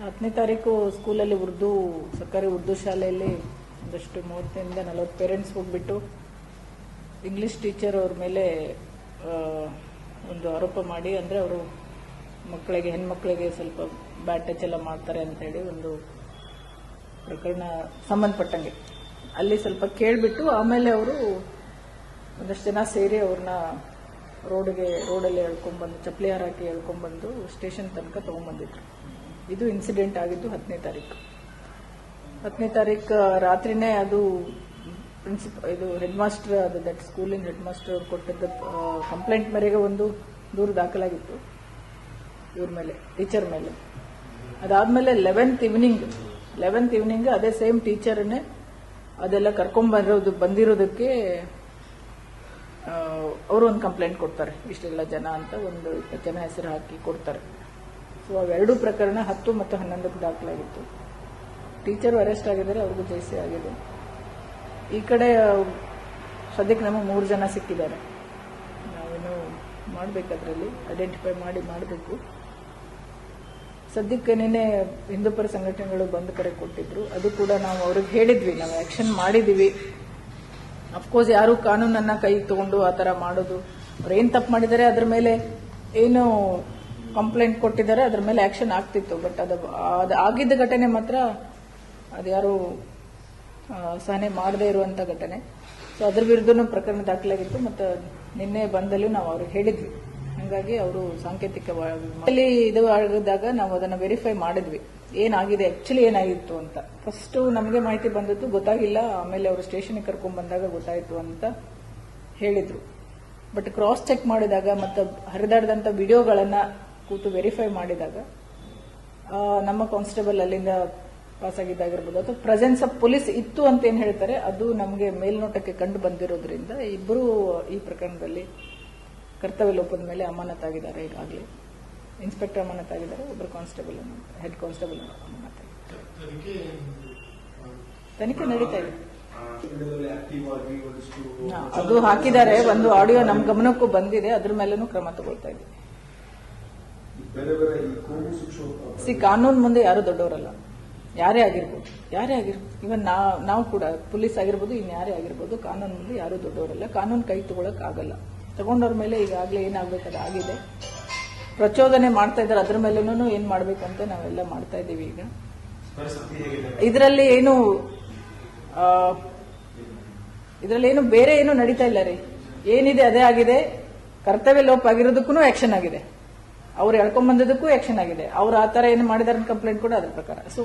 ಹತ್ತನೇ ತಾರೀಕು ಸ್ಕೂಲಲ್ಲಿ ಉರ್ದು, ಸರ್ಕಾರಿ ಉರ್ದು ಶಾಲೆಯಲ್ಲಿ ಒಂದಷ್ಟು ಮೂವತ್ತರಿಂದ ನಲವತ್ತು ಪೇರೆಂಟ್ಸ್ ಹೋಗ್ಬಿಟ್ಟು ಇಂಗ್ಲಿಷ್ ಟೀಚರ್ ಅವ್ರ ಮೇಲೆ ಒಂದು ಆರೋಪ ಮಾಡಿ ಅಂದರೆ ಅವರು ಮಕ್ಕಳಿಗೆ, ಹೆಣ್ಮಕ್ಳಿಗೆ ಸ್ವಲ್ಪ ಬ್ಯಾಡ್ ಟಚ್ ಎಲ್ಲ ಮಾಡ್ತಾರೆ ಅಂತ ಹೇಳಿ ಒಂದು ಪ್ರಕರಣ ಸಂಬಂಧಪಟ್ಟಂಗೆ. ಅಲ್ಲಿ ಸ್ವಲ್ಪ ಕೇಳಿಬಿಟ್ಟು ಆಮೇಲೆ ಅವರು ಒಂದಷ್ಟು ಜನ ಸೇರಿ ಅವ್ರನ್ನ ರೋಡ್ಗೆ, ರೋಡಲ್ಲಿ ಎಳ್ಕೊಂಡ್ಬಂದು ಚಪ್ಪಲಿ ಹಾರಾಕಿ ಎಳ್ಕೊಂಡ್ಬಂದು ಸ್ಟೇಷನ್ ತನಕ ತೊಗೊಂಡ್ಬಂದಿದ್ರು ಇದು ಇನ್ಸಿಡೆಂಟ್ ಆಗಿದ್ದು ಹತ್ತನೇ ತಾರೀಕು. ಹತ್ತನೇ ತಾರೀಕು ರಾತ್ರಿನೇ ಅದು ಪ್ರಿನ್ಸಿಪ ಇದು ಹೆಡ್ ಮಾಸ್ಟರ್ ಅದು ದಟ್ ಸ್ಕೂಲಿನ ಹೆಡ್ ಮಾಸ್ಟರ್ ಕೊಟ್ಟಿದ್ದ ಕಂಪ್ಲೇಂಟ್ ಮೇರೆಗೆ ಒಂದು ದೂರು ದಾಖಲಾಗಿತ್ತು ಇವ್ರ ಮೇಲೆ ಟೀಚರ್ ಮೇಲೆ. ಅದಾದ್ಮೇಲೆ ಲೆವೆಂತ್ ಇವ್ನಿಂಗ್ ಲೆವೆಂತ್ ಇವ್ನಿಂಗ್ ಅದೇ ಸೇಮ್ ಟೀಚರ್ನೇ ಅದೆಲ್ಲ ಕರ್ಕೊಂಡ್ಬರೋದು ಬಂದಿರೋದಕ್ಕೆ ಅವರು ಒಂದು ಕಂಪ್ಲೇಂಟ್ ಕೊಡ್ತಾರೆ, ಇಷ್ಟೆಲ್ಲ ಜನ ಅಂತ ಒಂದು ಜನ ಹೆಸರು ಹಾಕಿ ಕೊಡ್ತಾರೆ. ಅವೆರಡೂ ಪ್ರಕರಣ ಹತ್ತು ಮತ್ತು ಹನ್ನೊಂದಕ್ಕೆ ದಾಖಲಾಗಿತ್ತು. ಟೀಚರ್ ಅರೆಸ್ಟ್ ಆಗಿದ್ದಾರೆ ಅವ್ರಿಗೂ ಜೈಸಿ ಆಗಿದೆ. ಈ ಕಡೆ ಸದ್ಯಕ್ಕೆ ನಮಗೆ ಮೂರು ಜನ ಸಿಕ್ಕಿದ್ದಾರೆ. ನಾವೇನು ಮಾಡಬೇಕು ಅದರಲ್ಲಿ ಐಡೆಂಟಿಫೈ ಮಾಡಿ ಮಾಡಬೇಕು. ಸದ್ಯಕ್ಕೆ ನಿನ್ನೆ ಹಿಂದೂಪರ ಸಂಘಟನೆಗಳು ಬಂದ್ ಕರೆ ಕೊಟ್ಟಿದ್ರು. ಅದು ಕೂಡ ನಾವು ಅವ್ರಿಗೆ ಹೇಳಿದ್ವಿ. ನಾವು ಆಕ್ಷನ್ ಮಾಡಿದೀವಿ ಅಫ್ಕೋರ್ಸ್ ಯಾರು ಕಾನೂನನ್ನ ಕೈ ತಗೊಂಡು ಆ ತರ ಮಾಡೋದು. ಅವ್ರು ಏನ್ ತಪ್ಪು ಮಾಡಿದ್ದಾರೆ? ಅದ್ರ ಮೇಲೆ ಏನು ಕಂಪ್ಲೇಂಟ್ ಕೊಟ್ಟಿದ್ದಾರೆ, ಅದ್ರ ಮೇಲೆ ಆಕ್ಷನ್ ಆಗ್ತಿತ್ತು. ಬಟ್ ಅದು ಅದು ಆಗಿದ್ದ ಘಟನೆ ಮಾತ್ರ ಅದ್ಯಾರು ಸಹನೆ ಮಾಡದೇ ಇರುವಂತ ಘಟನೆ. ಸೊ ಅದ್ರ ವಿರುದ್ಧನೂ ಪ್ರಕರಣ ದಾಖಲಾಗಿತ್ತು. ಮತ್ತು ನಿನ್ನೆ ಬಂದಲ್ಲಿ ನಾವು ಅವ್ರಿಗೆ ಹೇಳಿದ್ವಿ. ಹಾಗಾಗಿ ಅವರು ಸಾಂಕೇತಿಕವಾಗಿ ಇದು ಆಗಿದಾಗ ನಾವು ಅದನ್ನು ವೆರಿಫೈ ಮಾಡಿದ್ವಿ. ಏನಾಗಿದೆ? ಆಕ್ಚುಲಿ ಏನಾಗಿತ್ತು ಅಂತ. ಫಸ್ಟ್ ನಮಗೆ ಮಾಹಿತಿ ಬಂದದ್ದು ಗೊತ್ತಾಗಿಲ್ಲ. ಆಮೇಲೆ ಅವರು ಸ್ಟೇಷನ್ಗೆ ಕರ್ಕೊಂಡ್ ಬಂದಾಗ ಗೊತ್ತಾಯಿತು ಅಂತ ಹೇಳಿದ್ರು. ಬಟ್ ಕ್ರಾಸ್ ಚೆಕ್ ಮಾಡಿದಾಗ ಮತ್ತು ಹರಿದಾಡದಂತ ವಿಡಿಯೋಗಳನ್ನ ಕೂತು ವೆರಿಫೈ ಮಾಡಿದಾಗ ನಮ್ಮ ಕಾನ್ಸ್ಟೇಬಲ್ ಅಲ್ಲಿಂದ ಪಾಸ್ ಆಗಿದ್ದಾಗಿರ್ಬೋದು ಅಥವಾ ಪ್ರೆಸೆನ್ಸ್ ಆಫ್ ಪೊಲೀಸ್ ಇತ್ತು ಅಂತ ಏನು ಹೇಳ್ತಾರೆ ಅದು ನಮಗೆ ಮೇಲ್ನೋಟಕ್ಕೆ ಕಂಡು ಬಂದಿರೋದ್ರಿಂದ ಇಬ್ಬರು ಈ ಪ್ರಕರಣದಲ್ಲಿ ಕರ್ತವ್ಯ ಲೋಪದ ಮೇಲೆ ಅಮಾನತಾಗಿದ್ದಾರೆ ಈಗಾಗಲೇ ಇನ್ಸ್ಪೆಕ್ಟರ್ ಅಮಾನತಾಗಿದ್ದಾರೆ ಒಬ್ಬರು ಕಾನ್ಸ್ಟೇಬಲ್ ಹೆಡ್ ಕಾನ್ಸ್ಟೇಬಲ್ ಅಮಾನತಾಗಿದ್ದಾರೆ ತನಿಖೆ ನಡೀತಾ ಇದೆ ಅದು ಹಾಕಿದ್ದಾರೆ ಒಂದು ಆಡಿಯೋ ನಮ್ಮ ಗಮನಕ್ಕೂ ಬಂದಿದೆ ಅದ್ರ ಮೇಲೂ ಕ್ರಮ ತಗೊಳ್ತಾ ಇದ್ದೀವಿ ಸಿ ಕಾನೂನು ಮುಂದೆ ಯಾರು ದೊಡ್ಡವರಲ್ಲ. ಯಾರೇ ಆಗಿರ್ಬೋದು ಯಾರೇ ಆಗಿರ್ಬೋದು. ಇವನ್ ನಾವು ಕೂಡ ಪೊಲೀಸ್ ಆಗಿರ್ಬೋದು, ಇನ್ ಯಾರೇ ಆಗಿರ್ಬೋದು, ಕಾನೂನು ಮುಂದೆ ಯಾರು ದೊಡ್ಡವರಲ್ಲ. ಕಾನೂನು ಕೈ ಆಗಲ್ಲ. ತಗೊಂಡವ್ರ ಮೇಲೆ ಈಗಾಗಲೇ ಏನಾಗಬೇಕು, ಅದು ಆಗಿದೆ. ಪ್ರಚೋದನೆ ಮಾಡ್ತಾ ಇದ್ದಾರೆ, ಅದ್ರ ಮೇಲೂ ಏನ್ ಮಾಡ್ಬೇಕು ಅಂತ ನಾವೆಲ್ಲ ಮಾಡ್ತಾ ಇದ್ದೀವಿ ಈಗ. ಇದರಲ್ಲಿ ಏನು ಇದರಲ್ಲಿ ಏನು ಬೇರೆ ಏನು ನಡೀತಾ ಇಲ್ಲ ರೀ. ಏನಿದೆ, ಅದೇ ಆಗಿದೆ. ಕರ್ತವ್ಯ ಲೋಪ ಆಗಿರೋದಕ್ಕೂ ಆಕ್ಷನ್ ಆಗಿದೆ. ಅವ್ರು ಎಳ್ಕೊಂಡ್ ಬಂದಿದ್ದಕ್ಕೂ ಆಕ್ಷನ್ ಆಗಿದೆ. ಅವ್ರು ಆ ತರ ಏನು ಮಾಡಿದಾರೆ ಕಂಪ್ಲೇಂಟ್ ಕೂಡ ಅದ್ರ ಪ್ರಕಾರ. ಸೊ